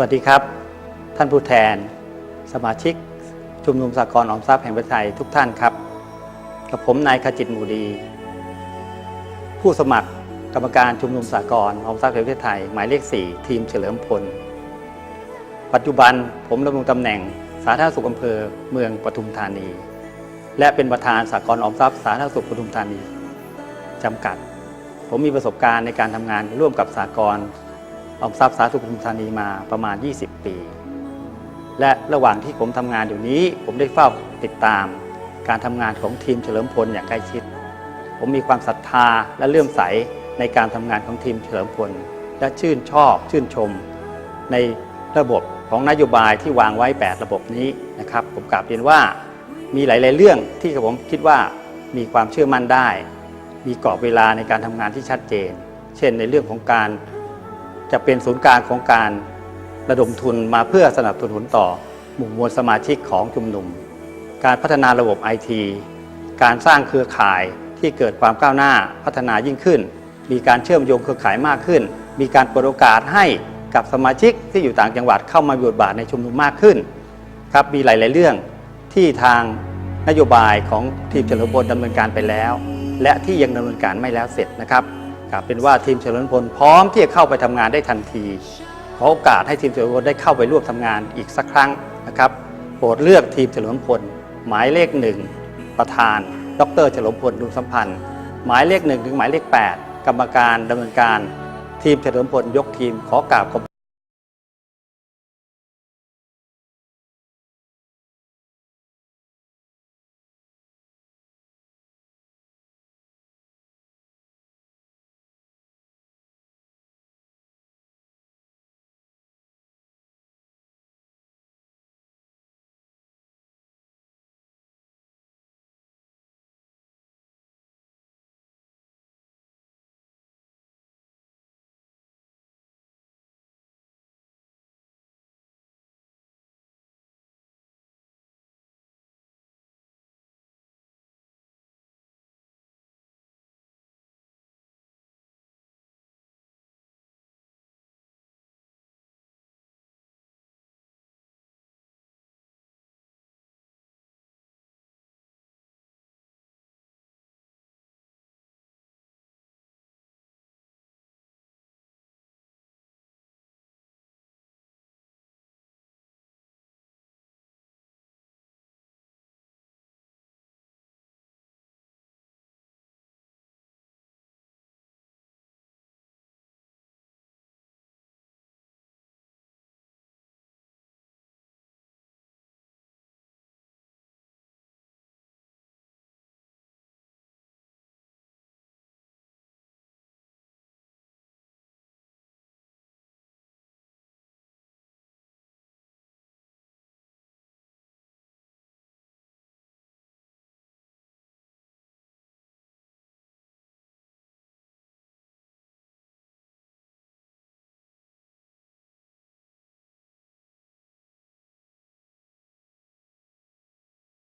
วัสดีครับ ท่านผู้แทน สมาชิกชุมนุมสากลออมทรัพย์แห่งประเทศไทยทุกท่านครับ กับผมนายขจิตมูดี ผู้สมัครกรรมการชุมนุมสากลออมทรัพย์แห่งประเทศไทยหมายเลข 4 ทีมเฉลิมพล ปัจจุบันผมดำรงตำแหน่งสาธารณสุขอำเภอเมืองปทุมธานี และเป็นประธานสากลออมทรัพย์สาธารณสุขปทุมธานีจำกัด ผมมีประสบการณ์ในการทำงานร่วมกับสากล ออมทรัพย์สาธารณสุขปทุมธานีมาประมาณ 20 ปี และระหว่างที่ผมทำงานอยู่นี้ ผมได้เฝ้าติดตาม การทำงานของทีมเฉลิมพลอย่างใกล้ชิด ผมมีความศรัทธาและเลื่อมใสในการทำงานของทีมเฉลิมพล และชื่นชอบชื่นชม ในระบบของนโยบายที่วางไว้ 8 ระบบนี้นะครับ ผมกราบเรียนว่ามีหลาย ๆ เรื่องที่ผมคิดว่ามีความเชื่อมั่นได้ มีกรอบเวลาในการทำงานที่ชัดเจน เช่น ในเรื่องของการ จะเป็นศูนย์กลางของการระดมทุนมาเพื่อสนับสนุนต่อหมู่มวลสมาชิกของชุมนุม การพัฒนาระบบไอทีการสร้างเครือข่ายที่เกิดความก้าวหน้าพัฒนายิ่งขึ้น มีการเชื่อมโยงเครือข่ายมากขึ้น มีการเปิดโอกาสให้กับสมาชิกที่อยู่ต่างจังหวัดเข้ามาบทบาทในชุมนุมมากขึ้นครับมีหลาย ๆ เรื่องที่ทางนโยบายของทีมเฉลิมพลดำเนินการไปแล้ว และที่ยังดำเนินการไม่แล้วเสร็จนะครับ กลับเป็นว่าทีมเฉลิมพลพร้อมที่จะเข้าไปทำงานได้ทันที ขอโอกาสให้ทีมเฉลิมพลได้เข้าไปร่วมทำงานอีกสักครั้งนะครับโปรดเลือกทีมเฉลิมพลหมายเลขหนึ่งประธาน ดรเฉลิมพลดุลสัมพันธ์ หมายเลขหนึ่งถึงหมายเลข 8 กรรมการดำเนินการ ทีมเฉลิมพลยกทีมขอกราบขอบ